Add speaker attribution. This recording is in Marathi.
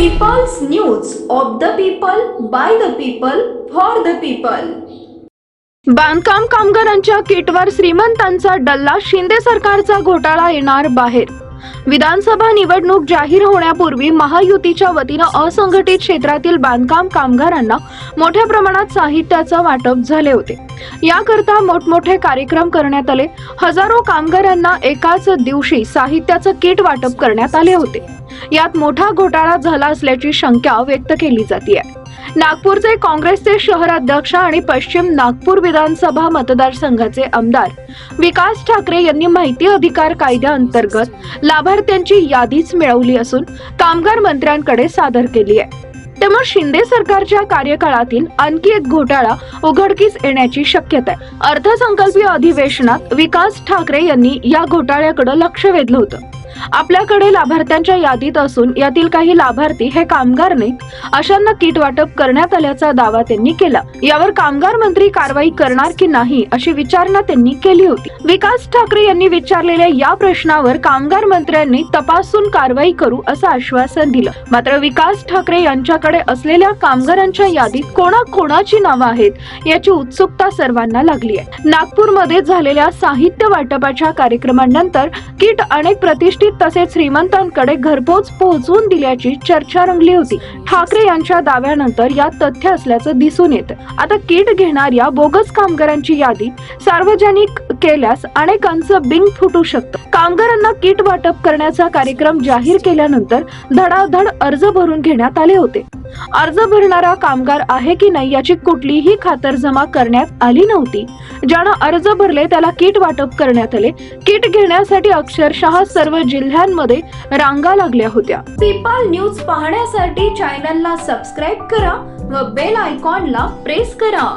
Speaker 1: People's news of the people by the people for the people
Speaker 2: बांधकाम कामगारांच्या किटवर श्रीमंतांचा डल्ला शिंदे सरकारचा घोटाळा येणार बाहेर. विधानसभा निवडणूक जाहीर होण्यापूर्वी महायुतीच्या वतीनं असंघटित क्षेत्रातील बांधकाम कामगारांना मोठ्या प्रमाणात साहित्याचं वाटप झाले होते. याकरता मोठमोठे कार्यक्रम करण्यात आले. हजारो कामगारांना एकाच दिवशी साहित्याचं किट वाटप करण्यात आले होते. यात मोठा घोटाळा झाला असल्याची शंका व्यक्त केली जाते नागपूरचे काँग्रेसचे शहराध्यक्ष आणि पश्चिम नागपूर विधानसभा मतदारसंघाचे आमदार विकास ठाकरे यांनी माहिती अधिकार कायद्याअंतर्गत लाभार्थ्यांची यादीच मिळवली असून कामगार मंत्र्यांकडे सादर केली आहे. त्यामुळे शिंदे सरकारच्या कार्यकाळातील आणखी एक घोटाळा उघडकीस येण्याची शक्यता आहे. अर्थसंकल्पीय अधिवेशनात विकास ठाकरे यांनी या घोटाळ्याकडे लक्ष वेधलं होतं. आपल्याकडे लाभार्थ्यांच्या यादीत असून यातील काही लाभार्थी हे कामगार नाहीत. अशांना किट वाटप करण्यात आल्याचा दावा त्यांनी केला. यावर कामगार मंत्री कारवाई करणार की नाही अशी विचारणा त्यांनी केली होती. विकास ठाकरे यांनी विचारलेल्या या प्रश्नावर कामगार मंत्र्यांनी तपासून कारवाई करू असं आश्वासन दिलं. मात्र विकास ठाकरे यांच्याकडे असलेल्या कामगारांच्या यादीत कोणा कोणाची नावं आहेत याची उत्सुकता सर्वांना लागली आहे. नागपूरमध्ये झालेल्या साहित्य वाटपाच्या कार्यक्रमानंतर किट अनेक प्रतिष्ठित तसेच श्रीमंतांकडे घरपोच पोहोचवून दिल्याची चर्चा रंगली होती. ठाकरे यांच्या दाव्यानंतर यात तथ्य असल्याचं दिसून येतं. आता किट घेणाऱ्या बोगस कामगारांची यादी सार्वजनिक केल्यास अनेकांचं बिंग फुटू शकतं. कामगारांना किट वाटप करण्याचा कार्यक्रम जाहीर केल्यानंतर धडाधड अर्ज भरून घेण्यात आले होते. अर्ज भरणारा कामगार आहे की नाही याची कुठलीही खातरजमा करण्यात आली नव्हती. ज्यानं अर्ज भरले त्याला किट वाटप करण्यात आले. किट घेण्यासाठी अक्षरशः सर्व जिल्ह्यांमध्ये रांगा लागल्या होत्या.
Speaker 1: पीपल न्यूज पाहण्यासाठी चॅनलला सबस्क्राईब करा व बेल आयकॉनला प्रेस करा.